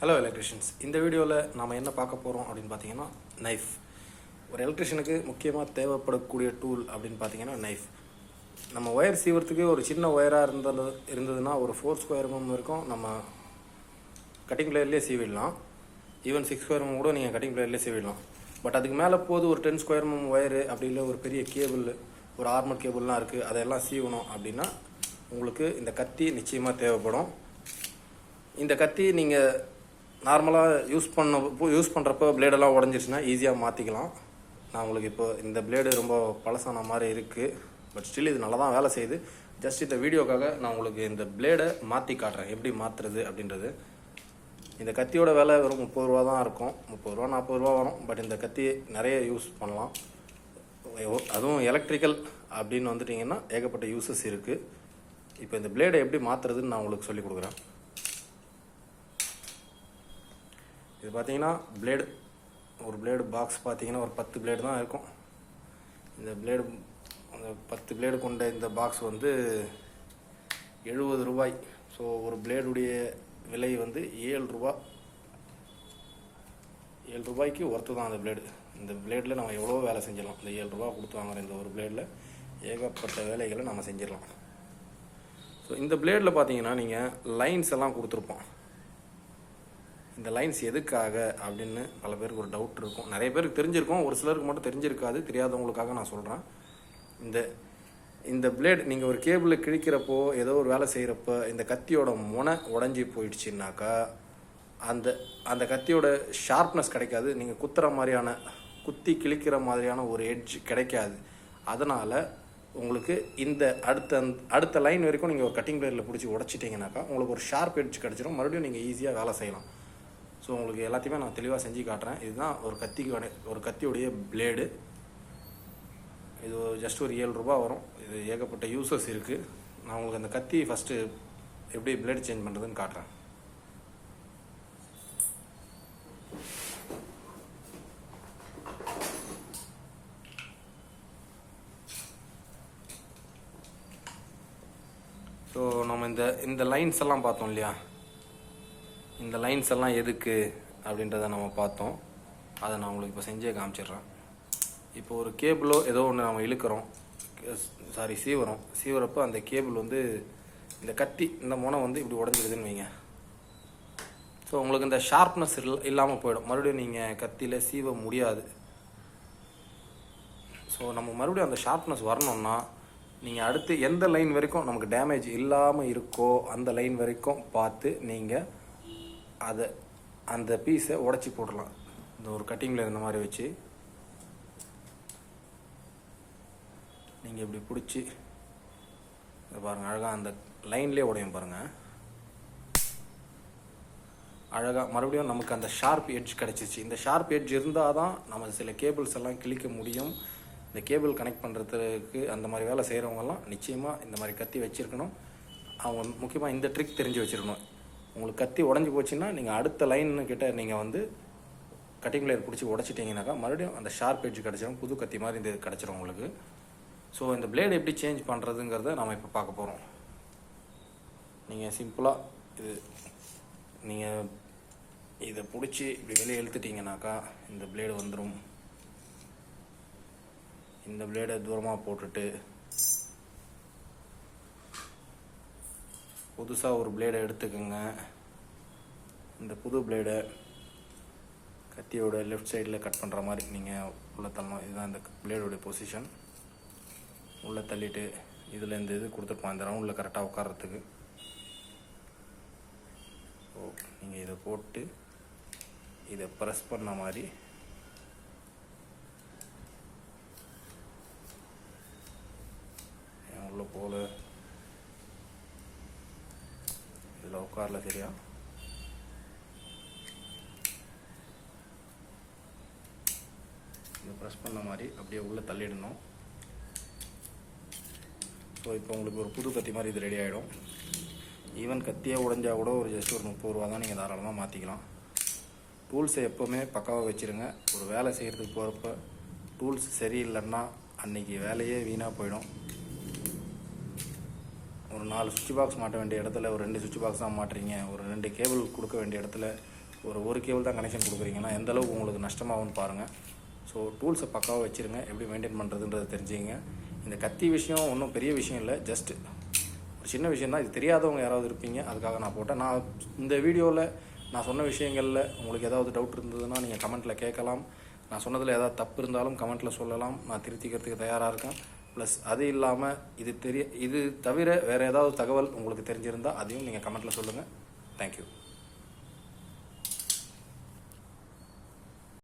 Hello electricians இந்த வீடியோவில் நாம் என்ன பார்க்க போகிறோம் அப்படின்னு பார்த்தீங்கன்னா நைஃப் ஒரு எலக்ட்ரிஷியனுக்கு முக்கியமாக தேவைப்படக்கூடிய டூல் அப்படின்னு பார்த்தீங்கன்னா நைஃப் நம்ம ஒயர் சீவரத்துக்கு ஒரு சின்ன ஒயராக இருந்தது இருந்ததுன்னா ஒரு ஃபோர் ஸ்கொயர் எம்எம் இருக்கும். நம்ம கட்டிங் பிளேயர்லேயே சீவிடலாம். ஈவன் சிக்ஸ் ஸ்கொயர் எம்எம் கூட நீங்கள் கட்டிங் பிளேயர்லேயே சீவிடலாம். பட் அதுக்கு மேலே போது ஒரு டென் ஸ்கொயர் எம்எம் ஒயரு அப்படி இல்லை ஒரு பெரிய கேபிள் ஒரு ஆர்மர் கேபிள்லாம் இருக்குது அதையெல்லாம் சீவணும் அப்படின்னா உங்களுக்கு இந்த கத்தி நிச்சயமாக தேவைப்படும். இந்த கத்தி நீங்கள் நார்மலாக யூஸ் பண்ண யூஸ் பண்ணுறப்போ பிளேடெல்லாம் உடஞ்சிருச்சுன்னா ஈஸியாக மாற்றிக்கலாம் நான் உங்களுக்கு இப்போ இந்த பிளேடு ரொம்ப பழசான மாதிரி இருக்குது பட் ஸ்டில் இது நல்லா தான் வேலை செய்யுது. ஜஸ்ட் இந்த வீடியோக்காக நான் உங்களுக்கு இந்த பிளேடை மாற்றி காட்டுறேன். எப்படி மாற்றுறது அப்படின்றது. இந்த கத்தியோட விலை வெறும் முப்பது ரூபா தான் இருக்கும். முப்பது ரூபா நாற்பது ரூபா வரும். பட் இந்த கத்தி நிறைய யூஸ் பண்ணலாம். அதுவும் எலக்ட்ரிக்கல் அப்படின்னு வந்துட்டிங்கன்னா ஏகப்பட்ட யூசஸ் இருக்குது இப்போ இந்த பிளேடை எப்படி மாற்றுறதுன்னு நான் உங்களுக்கு சொல்லிக் கொடுக்குறேன். இது பார்த்தீங்கன்னா பிளேடு ஒரு பிளேடு பாக்ஸ் பார்த்தீங்கன்னா ஒரு பத்து பிளேடு தான் இருக்கும். இந்த பிளேடு அந்த பத்து பிளேடு கொண்ட இந்த பாக்ஸ் வந்து எழுபது ரூபாய். ஸோ ஒரு பிளேடுடைய விலை வந்து ஏழு ரூபா. ஏழு ரூபாய்க்கு ஒர்த்து தான் அந்த பிளேடு இந்த பிளேடில் நம்ம எவ்வளோ வேலை செஞ்சிடலாம். இந்த ஏழு ரூபா கொடுத்து வாங்குற இந்த ஒரு பிளேடில் ஏகப்பட்ட வேலைகளை நம்ம செஞ்சிடலாம். ஸோ இந்த பிளேடில் பார்த்தீங்கன்னா நீங்கள் லைன்ஸ் எல்லாம் கொடுத்துருப்போம். இந்த லைன்ஸ் எதுக்காக அப்படின்னு பல பேருக்கு ஒரு டவுட் இருக்கும். நிறைய பேருக்கு தெரிஞ்சிருக்கும். ஒரு சிலருக்கு மட்டும் தெரிஞ்சிருக்காது. தெரியாதவங்களுக்காக நான் சொல்கிறேன் இந்த இந்த பிளேட் நீங்கள் ஒரு கேபிளை கிழிக்கிறப்போ ஏதோ ஒரு வேலை செய்கிறப்ப இந்த கத்தியோட முனை உடஞ்சி போயிடுச்சுனாக்கா அந்த அந்த கத்தியோட ஷார்ப்னஸ் கிடைக்காது. நீங்கள் குத்துற மாதிரியான குத்தி கிழிக்கிற மாதிரியான ஒரு எட்ஜ் கிடைக்காது. அதனால் உங்களுக்கு இந்த அடுத்த அடுத்த லைன் வரைக்கும் நீங்கள் ஒரு கட்டிங் பிளேடில் பிடிச்சி உடச்சிட்டிங்கனாக்கா உங்களுக்கு ஒரு ஷார்ப் எட்ஜ் கிடச்சிரும். மறுபடியும் நீங்கள் ஈஸியாக வேலை செய்யலாம். ஸோ உங்களுக்கு எல்லாத்தையுமே நான் தெளிவாக செஞ்சு காட்டுறேன். இதுதான் ஒரு கத்திக்கு ஒரு கத்தியுடைய பிளேடு இது ஜஸ்ட் ஒரு ஏழு ரூபா வரும். இது ஏகப்பட்ட யூசஸ் இருக்குது நான் உங்களுக்கு அந்த கத்தி ஃபஸ்ட்டு எப்படி பிளேடு சேஞ்ச் பண்ணுறதுன்னு காட்டுறேன். ஸோ நம்ம இந்த இந்த லைன்ஸ் எல்லாம் பார்த்தோம் இல்லையா? இந்த லைன்ஸ் எல்லாம் எதுக்கு அப்படின்றத நம்ம பார்த்தோம். அதை நான் உங்களுக்கு இப்போ செஞ்சே காமிச்சிடுறேன். இப்போ ஒரு கேபிளோ ஏதோ ஒன்று நம்ம இழுக்கிறோம். சாரி சீவரம் சீவரப்போ அந்த கேபிள் வந்து இந்த கத்தி இந்த முனை வந்து இப்படி உடஞ்சிடுதுன்னு வைங்க. ஸோ உங்களுக்கு இந்த ஷார்ப்னஸ் இல் இல்லாமல் போயிடும். மறுபடியும் நீங்கள் கத்தியில் சீவ முடியாது. ஸோ நம்ம மறுபடியும் அந்த ஷார்ப்னஸ் வரணும்னா நீங்கள் அடுத்து எந்த லைன் வரைக்கும் நமக்கு டேமேஜ் இல்லாமல் இருக்கோ அந்த லைன் வரைக்கும் பார்த்து நீங்கள் அதை அந்த பீஸை உடச்சி போடலாம். இந்த ஒரு கட்டிங்கில் இந்த மாதிரி வச்சு. நீங்கள் இப்படி பிடிச்சி இதை பாருங்கள் அழகாக அந்த லைன்லேயே உடையும் பாருங்கள் அழகாக மறுபடியும் நமக்கு அந்த ஷார்ப் எட்ஜ் கிடச்சிச்சு. இந்த ஷார்ப் எட்ஜ் இருந்தால் தான் நம்ம சில கேபிள்ஸ் எல்லாம் கிழிக்க முடியும். இந்த கேபிள் கனெக்ட் பண்ணுறதுக்கு அந்த மாதிரி வேலை செய்கிறவங்கெல்லாம் நிச்சயமாக இந்த மாதிரி கத்தி வச்சுருக்கணும். அவங்க முக்கியமாக இந்த ட்ரிக் தெரிஞ்சு வச்சுருக்கணும். உங்களுக்கு கத்தி உடஞ்சி போச்சுன்னா நீங்கள் அடுத்த லைன் கிட்ட நீங்கள் வந்து கட்டிங் பிளேயர் பிடிச்சி உடச்சிட்டிங்கனாக்கா மறுபடியும் அந்த ஷார்ப் எட்ஜ் கிடச்சிரும் புது கத்தி மாதிரி இந்த கிடச்சிரும் உங்களுக்கு. ஸோ இந்த பிளேடு எப்படி சேஞ்ச் பண்ணுறதுங்கிறத நம்ம இப்போ பார்க்க போகிறோம் நீங்கள் சிம்பிளாக இது நீங்கள் இதை பிடிச்சி இப்படி வெளியே இழுத்துட்டிங்கனாக்கா இந்த பிளேடு வந்துடும் இந்த பிளேடை தூரமாக போட்டுட்டு புதுசாக ஒரு பிளேடை எடுத்துக்கோங்க. இந்த புது பிளேடை கத்தியோட லெஃப்ட் சைடில் கட் பண்ணுற மாதிரி நீங்கள் உள்ளே தள்ளணும். இதுதான் இந்த பிளேடோடைய பொசிஷன் உள்ளே தள்ளிட்டு இதில் இந்த இது கொடுத்துருப்பான் இந்த ரவுண்டில் கரெக்டாக உட்காரத்துக்கு ஓ நீங்கள் இதை போட்டு இதை ப்ரெஸ் பண்ண மாதிரி உள்ளே போல இதில் உட்காரல சரியா இதை ப்ரெஸ் பண்ண மாதிரி அப்படியே உள்ளே தள்ளிடணும். ஸோ இப்போ உங்களுக்கு ஒரு புது கத்தி மாதிரி இது ரெடி ஆகிடும் ஈவன் கத்தியே உடஞ்சா கூட ஒரு ஜஸ்ட் ஒரு முப்பது ரூபா தான் நீங்கள் தாராளமாக மாற்றிக்கலாம் டூல்ஸை எப்போவுமே பக்காவாக வச்சுருங்க. ஒரு வேலை செய்கிறதுக்கு போகிறப்ப டூல்ஸ் சரியில்லைன்னா அன்றைக்கி வேலையே வீணாக போயிடும். ஒரு நாலு சுவிட்ச் பாக்ஸ் மாட்ட வேண்டிய இடத்துல ஒரு ரெண்டு சுவிட்ச் பாக்ஸ் தான் மாட்டுறீங்க. ஒரு ரெண்டு கேபிள் கொடுக்க வேண்டிய இடத்துல ஒரு ஒரு கேபிள் தான் கனெக்ஷன் கொடுக்குறீங்கன்னா எந்த அளவுக்கு உங்களுக்கு நஷ்டமாகும்னு பாருங்கள் ஸோ டூல்ஸை பக்காவாக வச்சுருங்க. எப்படி மெயின்டைன் பண்ணுறதுன்றதை தெரிஞ்சுங்க இந்த கத்தி விஷயம் ஒன்றும் பெரிய விஷயம் இல்லை. ஜஸ்ட் ஒரு சின்ன விஷயம் தான். இது தெரியாதவங்க யாராவது இருப்பீங்க. அதுக்காக நான் போட்டேன். நான் இந்த வீடியோவில் நான் சொன்ன விஷயங்களில் உங்களுக்கு ஏதாவது டவுட் இருந்ததுன்னா நீங்கள் கமெண்ட்டில் கேட்கலாம். நான் சொன்னதில் ஏதாவது தப்பு இருந்தாலும் கமெண்ட்டில் சொல்லலாம். நான் திருத்திக்கிறதுக்கு தயாராக இருக்கேன். ப்ளஸ் அது இல்லாமல் இது தெரிய இது தவிர வேறு ஏதாவது தகவல் உங்களுக்கு தெரிஞ்சிருந்தால் அதையும் நீங்கள் கமெண்ட்டில் சொல்லுங்கள் தேங்க்யூ